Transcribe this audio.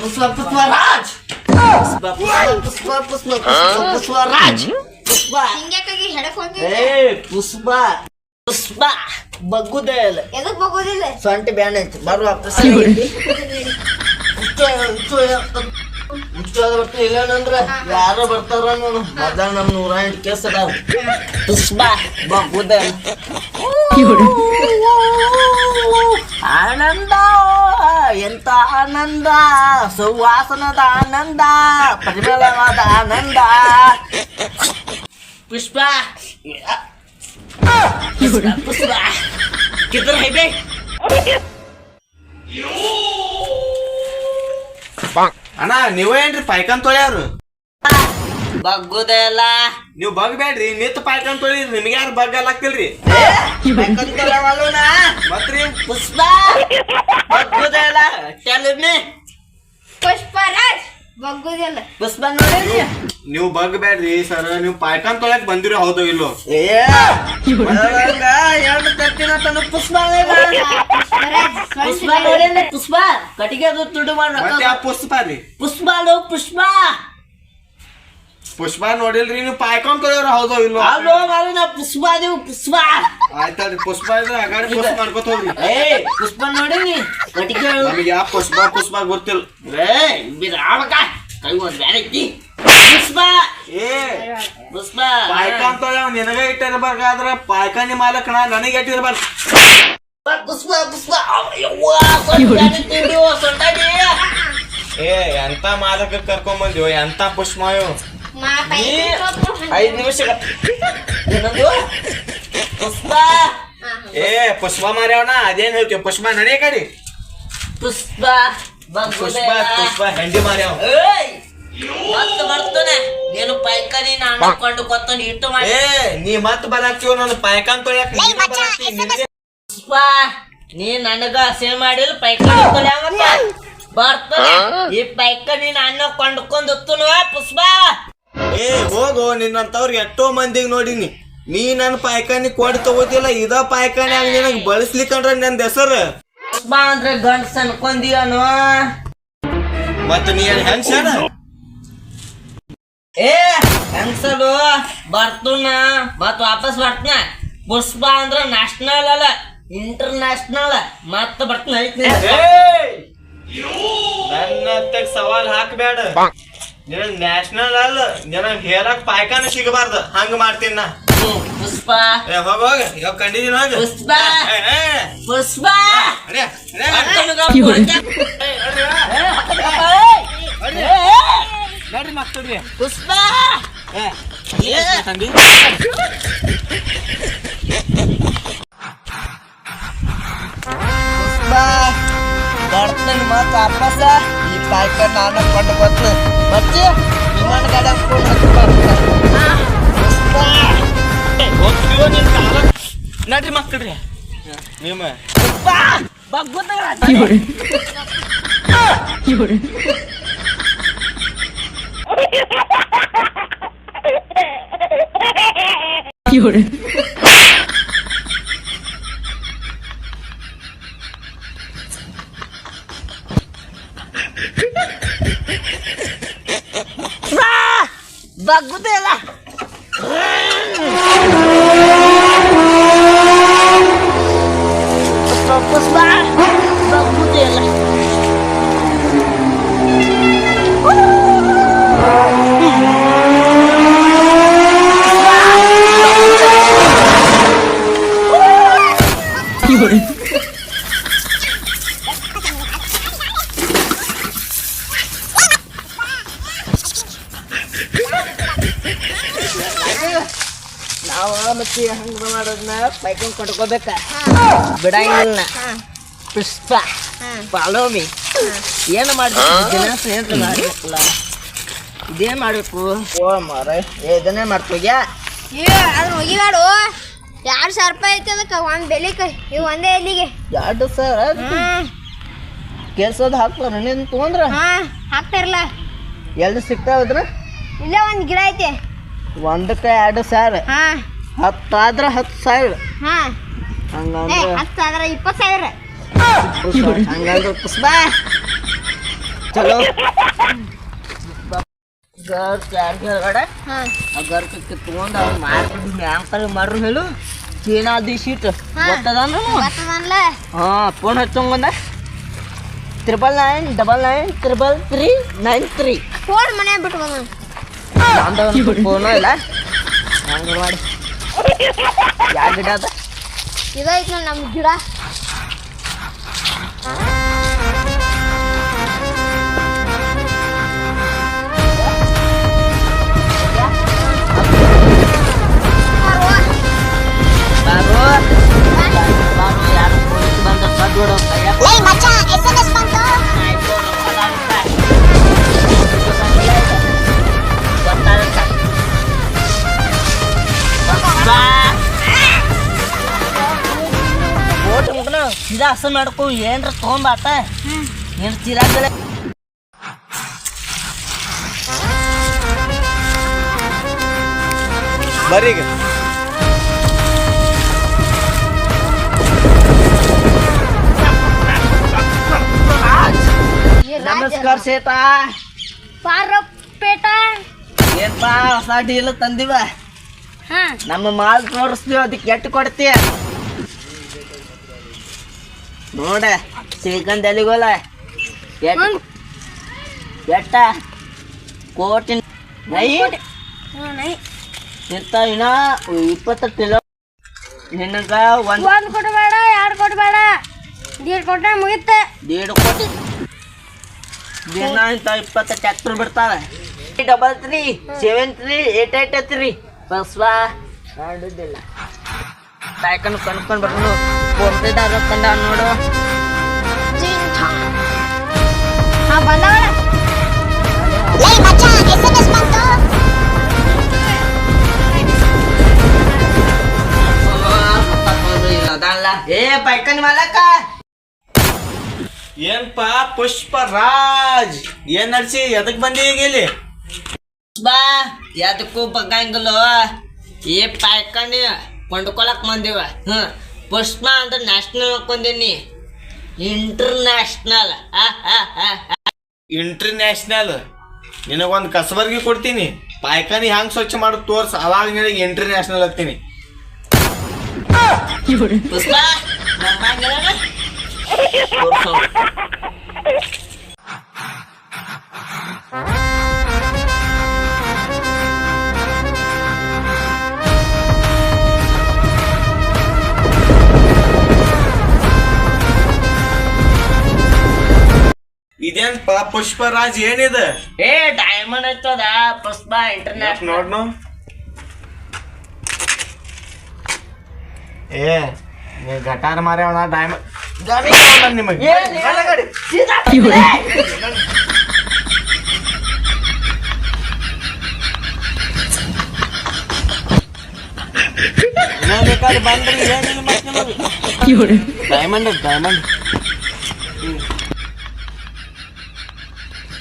ಪುಷ್ಪ ಪುಷ್ಪ ರಾಜ್ ಪುಷ್ಪ ಪುಷ್ಪ пошла, пошла, ಪುಷ್ಪ ರಾಜ್ ಪುಷ್ಪ ಹಿಂಗ್ಯಾಕಾಗಿ ಹೆಡಕ್ ಹೋಗಿ ಏ ಪುಷ್ಪ ಪುಷ್ಪ ಬಗ್ಗುದೇಲ್ ಎದಕ್ ಬಗೋದಿಲ್ಲ ಸೊಂಟ ಬ್ಯಾನ್ ಐತಿ ಬರುವ ಇಲ್ಲಂದ್ರ ಯಾರೋ ಬರ್ತಾರ ನೋಡು ಮೊದಲ ನಮ್ ನೂರ ಎಂಟು ಕೇಸ್ ಅದಾವ ಪುಷ್ಪ ಬಗ್ಗುದೇಲ್ ಆನಂದ ಎಂತ ಆನಂದ? ಸುವಾಸನದ ಆನಂದ ಪರಿಮಳವಾದ ಆನಂದ. ಪುಷ್ಪ. ಪುಷ್ಪ ಪುಷ್ಪ. ಹೈಬೆ ಅಣ್ಣ ನೀವೇನ್ರಿ ಪಾಯ್ಕನ್ ತೊಳ್ಯಾರು ಬಗ್ಗುದೆಲ್ಲ? ನೀವು ಬಗ್ಬೇಡ್ರಿ ನಿತ್ ತೊಳಿ ತೊಳಿರಿ ನಿಮ್ಗೆ ಯಾರು ಬಗ್ ಅಲ್ಲಾಗ್ತಿಲ್ರಿ ಮತ್ರಿ ಪುಷ್ಪ? ಬಗ್ಗುದಲ್ಲ? ಟೆಲ್ ಮೀ ಪುಷ್ಪರಾಜ್ ಬಗ್ಗೋದಿಲ್ಲ. ಪುಷ್ಪ ನೋಡಿರಿ ನೀವು ಬಗ್ಬೇಡ್ರಿ ಸರ್. ನೀವು ಪಾಯ್ಕನ್ ತೊಳಕ್ ಬಂದಿರೋ ಹೌದು ಇಲ್ಲೋ? ಎರಡು ಪುಷ್ಪ ಪುಷ್ಪ ನೋಡಿಲ್ಲ ಪುಷ್ಪ? ಕಟಿಗೆ ಅದು ತುಡು ಮಾಡಿ ಪುಷ್ಪ ರೀ? ಪುಷ್ಪ ಲೋ ಪುಷ್ಪ. ಪುಷ್ಪ ನೋಡಿಲ್ರಿ ನೀವು ಪಾಯ್ಕೊಂಡ್ ತೊಳ್ಯಾರ ಹೌದು ಇಲ್ಲ? ಅಲ್ಲೋ ಮಾರಿ ನಾ ಪುಷ್ಪ ಅದೀವಿ ಪುಷ್ಪ. ಆಯ್ತಲ್ರಿ ಪುಷ್ಪ ಇದ್ರೆ ಅಗಾಡಿ ಪುಷ್ಪ ಮಾಡ್ಕೊತ ಹೋಗ್ರಿ. ಏ ಪುಷ್ಪ ನೋಡಿನಿ ನಮಗೆ ಯಾವ ಪುಷ್ಪ ಪುಷ್ಪ ಗೊತ್ತಿಲ್ಲ. ಏ ಬಿದ್ರ ಆವಕ ಕೈ ಒಂದ್ ಬ್ಯಾರೆ ಐತಿ ಪುಷ್ಪ! ಏ ಪುಷ್ಪ! ನಿನಗ ಇಟ್ಟಿರ್ಬೇಕಾದ್ರ ಪಾಯ್ಕಾನಿ ಮಾಲಕಣ ನನಗೆ ಇಟ್ಟಿರ್ಬಾರ್ದು ಪುಷ್ಪ ಪುಷ್ಪ ತಿಂದು ಸೊಂಟಾಡಿ ಏ ಎಂತ ಮಾಲಕ ಕರ್ಕೊಂಬಂದ್ಯೋ ಎಂತ ಪುಷ್ಪ ನೀ ಐದ್ ನಿಮಿಷ ಏನಂದು? ಪುಷ್ಪ. ಏ ಪುಷ್ಪ ಮಾರ್ಯಾವಣ ಅದೇನ್ ಹೇಳ್ತೀವಿ ಪುಷ್ಪ ನಡಿ ಕಡಿ. ಪುಷ್ಪ ಪುಷ್ಪ ಪುಷ್ಪ ಹೆಂಡಿ ಮಾರ್ಯಾವ ಏಯ್ ಮತ್ತ ಬರ್ತಾನೆ. ನೀನು ಪೈಕನಿ ನಾನು ಕೊಂಡು ಕೊತ್ತೊಂದು ಇಟ್ಟು ಮಾಡಿ. ಏ ನೀ ಮತ್ ಬರಾಕ್ತಿವ ನನ್ನ ಪೈಕ ನಿನಗೆ- ಪುಷ್ಪ ನೀ ನನಗ ಹಸೆ ಮಾಡಿಲ್ಲ ಪೈಕನಿ ತೊಳ್ಯಾವತ್ತ ಬರ್ತಾನೆ. ಈ ಪೈಕನಿ ನಾನು ಕೊಂಡ್ಕೊಂಡು ಪುಷ್ಪ. ಏ ಹೋಗು ನಿನ್ನಂತವ್ರಿಗೆ ಎಷ್ಟೋ ಮಂದಿಗೆ ನೋಡಿನಿ. ನೀ ನನ್ನ ಪಾಯ್ಕಾನಿ ಕೊಡ್ ತಗೋತಿಲ್ಲ ಇದ ಪಾಯ್ಕಾನಿ ಆಗ ನಿನಗ್ ಬಳಸ್ಲಿಕ್ಕಂದ್ರ ನಂದ್ ಹೆಸರು. ಬಾ ಅಂದ್ರೆ ಗಂಡ್ಸ್ ಅನ್ಕೊಂದಿಯನು? ಮತ್ತ ನೀ ಏನ್ ಏ ಹೆಂಗ್ಸಲು ಬರ್ತುನ. ಮತ್ ವಾಪಸ್ ಬರ್ತನ. ಪುಷ್ಪ ಅಂದ್ರ ನ್ಯಾಷನಲ್ ಅಲ್ಲ ಇಂಟರ್ನ್ಯಾಷನಲ್ ಮತ್ತ ಬರ್ತನ ಐತಿ ನನ್ನ ಸವಾಲ್ ಹಾಕ್ಬೇಡ. ನಿನಗ್ ನ್ಯಾಷನಲ್ ಅಲ್ಲ ನಿನಗ್ ಹೇಳಕ್ ಪಾಯ್ಕಾನ ಸಿಗಬಾರ್ದು. ಹಂಗ ಮಾಡ್ತೀನಿ ನಾ. ಪುಷ್ಪ. ಏ ಹೋಗ ಹೋಗ. ಪುಷ್ಪ. ಪುಷ್ಪ. ನಡ್ರಿ ಮಕ್ಕಳ್ರಿ ಪುಷ್ಪ. ಬರ್ತೇನೆ ಮತ್ತ ವಾಪಸ್. ಈ ಪಾಯ್ಕ ನಾನು ಕೊಂಡು ಗೊತ್ತು. ಬಚ್ಚಿ ವಿಮಾನ ಗಾಡಿ ಕಾಲ? ನಡ್ರಿ ಮಕ್ಕಳ್ರಿ ನಿಮ್ಮ ಬಗ್ಗುತ್ತ ಬಗ್ಗುದೇ ಇಲ್ಲ ಪುಷ್ಪ ನಾವು ಮತ್ತೆ ಹಂಗ ಮಾಡೋದನ್ನ ಪೈಕೊಂಡ್ ಕಟ್ಕೋಬೇಕ. ಬಿಡಂಗಿಲ್ಲ. ಪುಷ್ಪ. ಪಾಲೋಮಿ ಏನು ಮಾಡ್ಬೇಕು? ದಿನಸ ಏನು ಮಾಡ್ಬೇಕಲ್ಲ. ಇದೇನ್ ಮಾಡ್ಬೇಕು? ಓ ಮಾರ ಇದನ್ನೇ ಮಾಡ್ಕೋಗ್ಯಾ ಏ ಅದ್ರ ಹೋಗಿಬೇಡು ಎರಡು ಸಾವಿರ ರೂಪಾಯಿ ಐತೆ ಅದಕ್ಕೆ ಒಂದು ಬೆಲಿಕ ಇವು ಒಂದೇ ಎಲ್ಲಿಗೆ ಎರಡು ಸಾವಿರ ಕೆಲ್ಸದ ಹಾಕ್ತಾರ ನೀನು ತೊಗೊಂಡ್ರ? ಹಾ ಹಾಕ್ತಾರಲ್ಲ ಎಲ್ಲಿ ಸಿಗ್ತಾವದ್ರ ಇಲ್ಲೇ ಒಂದು ಗಿಡ ಐತೆ. ಒಂದಕ್ಕೆ ಎರಡು ಸಾವಿರ ಹಾ. ಹತ್ತಾದ್ರ ಹತ್ತು ಸಾವಿರ ಹಾ. ಏ ಹಂಗಂದ್ರೆ ಹತ್ತು ಸಾವಿರ ಇಪ್ಪತ್ತು ಸಾವಿರ ಪುಷ್ಪ ಹಂಗಂದ್ರೆ ಪುಷ್ಪ ಚಲೋ. ಗರ್ ಯಾರು ಹೇಳ್ಬೇಡ ಹಾ. ಕಿತ್ಕೊಂಡು ಮಾರ್ಬಿಟ್ಟು ಮ್ಯಾಂಕರ್ ಮಾಡ್ರು ಹೇಳು. ಚೀನಾದಿ ಶೀಟ್ ಹಾ. ಗೊತ್ತದನ್ರ ಬರ್ತದನ್ಲ ಹಾ phone ಹಚ್ಚಂಗಂದ triple nine double nine triple three nine three phone ಮನೆ ಬಿಟ್ಟು ಬಂದ ಫೋನು ಇಲ್ಲ ಹಂಗೆ ಮಾಡಿ. ಯಾವ ಗಿಡ ಅದ? ಇದೈತ್ ನಮ್ಮ ನಮ್ ಗಿಡ. ಸೀದಾ ಹಸ ಮಾಡ್ಕೊ ಏನ್ರ ತಗೊಂಬಾತ ಏನ್ ಚಿರಾಗಲೆ ಬರ್ರಿ ಈಗ. ನಮಸ್ಕಾರ ಸೇತಾ. ಪಾರಪೇಟ ಏನ್ಪಾ ಹೊಸ ಡೀಲ್ ತಂದಿವ? ಹಾ. ನಮ್ಮ ಮಾಲ್ ತೋರಿಸ್ತೀವಿ ಅದಕ್ಕೆ ಎಟ್ಟು ಕೊಡ್ತೀಯ? ನೋಡ ಶ್ರೀಕಾಂತ್ ಎಲ್ಲಿಗೋಲ ಎಟ್ ಎಟ್ಟ? ಕೋಟಿ ನೈ ಇರ್ತಾವ. ಇಂತ ಇನ್ನ ಇಪ್ಪತ್ತು ಕಿಲೋ ನಿನಗ ಒಂದ್ ಒಂದ್ ಕೊಡಬೇಡ ಎರಡು ಕೊಡಬೇಡ ದೀಡ್ ಕೊಟ್ಟ ಮುಗಿತ್ತೆ. ದೀಡ್ ಕೋಟಿ. ದಿನ ಇಂತ ಇಪ್ಪತ್ತು ಟ್ಯಾಕ್ಟರ್ ಬಿಡ್ತಾವೆ. Double three seven three eight eight three. ಬಸ್ವಾ. ಮಾಡುದಿಲ್ಲ ಕಾಯ್ಕೊಂಡು ಕೊಡ್ತಿದ್ದಾರೆ ಕಂಡ ನೋಡು. ಹಾ ಬಂದವಳ. ಏ ಬೈಕನ್ ಮಾಲಕ. ಏನ್ಪಾ ಪುಷ್ಪ ರಾಜ್. ಏನ್ ನಡ್ಸಿ ಎದಕ್ ಬಂದಿ ಈಗ ಇಲ್ಲಿ? ಬಾ ಎದಕ್ಕೂ ಬಗ್ಗಂಗಿಲ್ಲ ಏ ಪಾಯ್ಕಂಡಿ ಕೊಂಡ್ಕೊಳಕ್ ಬಂದಿವ. ಹ್ಮ್. ಪುಷ್ಪ ಅಂತ ನ್ಯಾಷನಲ್ ಹಾಕೊಂಡೀನಿ ಇಂಟರ್ನ್ಯಾಷನಲ್ ಇಂಟರ್ನ್ಯಾಷನಲ್ ನಿನಗೊಂದು ಕಸಬರ್ಗಿ ಕೊಡ್ತೀನಿ. ಪಾಯ್ಕಾನಿ ಹ್ಯಾಂಗ್ ಸ್ವಚ್ಛ ಮಾಡಿ ತೋರ್ಸ್. ಅವಾಗ ನಿನಗೆ ಇಂಟರ್ನ್ಯಾಷನಲ್ ಹಾಕ್ತೀನಿ ಪುಷ್ಪ ಇದೇನ್ಪಾ ಪುಷ್ಪರಾಜ್ ಏನಿದ? ಏ ಡೈಮಂಡ್ ಐತದ ಪುಷ್ಪ ಇಂಟರ್ನ್ಯಾಷನಲ್ ನೋಡ್ನು? ಏ ನೀ ಗಟಾರ ಮಾರ್ಯಾವಣ ಡೈಮಂಡ್ ನಿಮಗೆ. ಬಂದ್ರಿ ಏನಿಲ್ಲ ಡೈಮಂಡ್ ಡೈಮಂಡ್